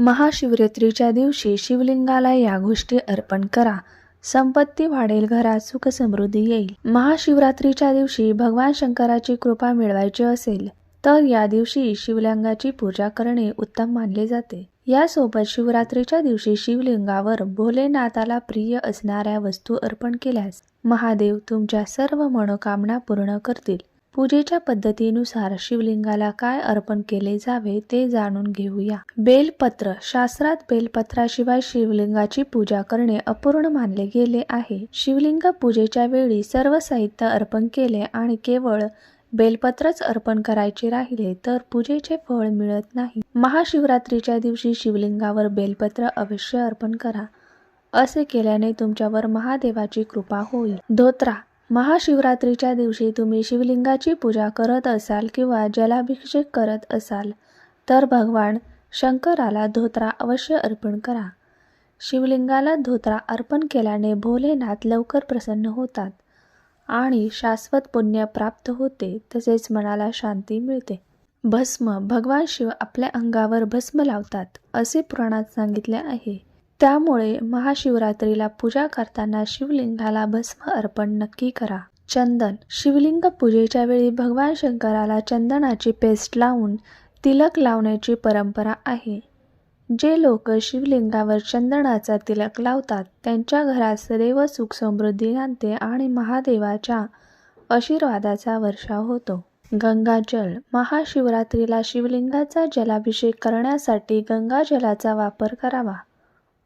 महाशिवरात्रीच्या दिवशी शिवलिंगाला या गोष्टी अर्पण करा. संपत्ती वाढेल घरात सुख समृद्धी येईल. महाशिवरात्रीच्या दिवशी भगवान शंकराची कृपा मिळवायची असेल तर या दिवशी शिवलिंगाची पूजा करणे उत्तम मानले जाते. यासोबत शिवरात्रीच्या दिवशी शिवलिंगावर भोलेनाथाला प्रिय असणाऱ्या वस्तू अर्पण केल्यास महादेव तुमच्या सर्व मनोकामना पूर्ण करतील. पूजेच्या पद्धतीनुसार शिवलिंगाला काय अर्पण केले जावे ते जाणून घेऊया. बेलपत्र शास्त्रात बेलपत्राशिवाय शिवलिंगाची पूजा करणे अपूर्ण मानले गेले आहे. शिवलिंग पूजेच्या वेळी सर्व साहित्य अर्पण केले आणि केवळ बेलपत्रच अर्पण करायचे राहिले तर पूजेचे फळ मिळत नाही. महाशिवरात्रीच्या दिवशी शिवलिंगावर बेलपत्र अवश्य अर्पण करा. असे केल्याने तुमच्यावर महादेवाची कृपा होईल. धोत्रा महाशिवरात्रीच्या दिवशी तुम्ही शिवलिंगाची पूजा करत असाल किंवा जलाभिषेक करत असाल तर भगवान शंकराला धोत्रा अवश्य अर्पण करा. शिवलिंगाला धोत्रा अर्पण केल्याने भोलेनाथ लवकर प्रसन्न होतात आणि शाश्वत पुण्य प्राप्त होते तसेच मनाला शांती मिळते. भस्म भगवान शिव आपल्या अंगावर भस्म लावतात असे पुराणात सांगितले आहे. त्यामुळे महाशिवरात्रीला पूजा करताना शिवलिंगाला भस्म अर्पण नक्की करा. चंदन. शिवलिंग पूजेच्या वेळी भगवान शंकराला चंदनाची पेस्ट लावून तिलक लावण्याची परंपरा आहे. जे लोक शिवलिंगावर चंदनाचा तिलक लावतात त्यांच्या घरात सदैव सुख समृद्धी नांदते आणि महादेवाच्या आशीर्वादाचा वर्षा होतो. गंगाजल महाशिवरात्रीला शिवलिंगाचा जलाभिषेक करण्यासाठी गंगाजलाचा वापर करावा.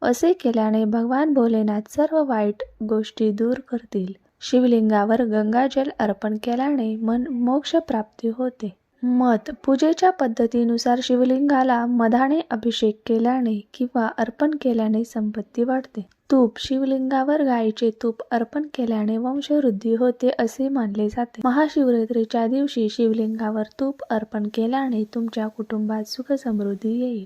असे केल्याने भगवान भोलेनाथ सर्व वाईट गोष्टी दूर करतील. शिवलिंगावर गंगाजल अर्पण केल्याने मन मोक्ष प्राप्ती होते. मध पूजेच्या पद्धतीनुसार शिवलिंगाला मधाने अभिषेक केल्याने किंवा अर्पण केल्याने संपत्ती वाढते. तूप शिवलिंगावर गायीचे तूप अर्पण केल्याने वंशवृद्धी होते असे मानले जाते. महाशिवरात्रीच्या दिवशी शिवलिंगावर तूप अर्पण केल्याने तुमच्या कुटुंबात सुख समृद्धी येईल.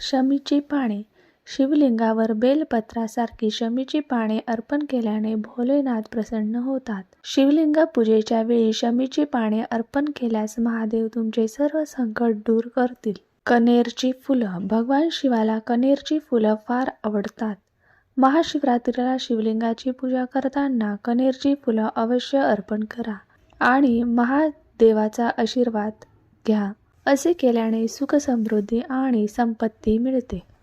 शमीची पाने शिवलिंगावर बेलपत्रासारखी शमीची पाने अर्पण केल्याने भोलेनाथ प्रसन्न होतात. शिवलिंग पूजेच्या वेळी शमीची पाने अर्पण केल्यास महादेव तुमचे सर्व संकट दूर करतील. कनेरची फुलं भगवान शिवाला कनेरची फुलं फार आवडतात. महाशिवरात्रीला शिवलिंगाची पूजा करताना कनेरची फुलं अवश्य अर्पण करा आणि महादेवाचा आशीर्वाद घ्या. असे केल्याने सुख समृद्धी आणि संपत्ती मिळते.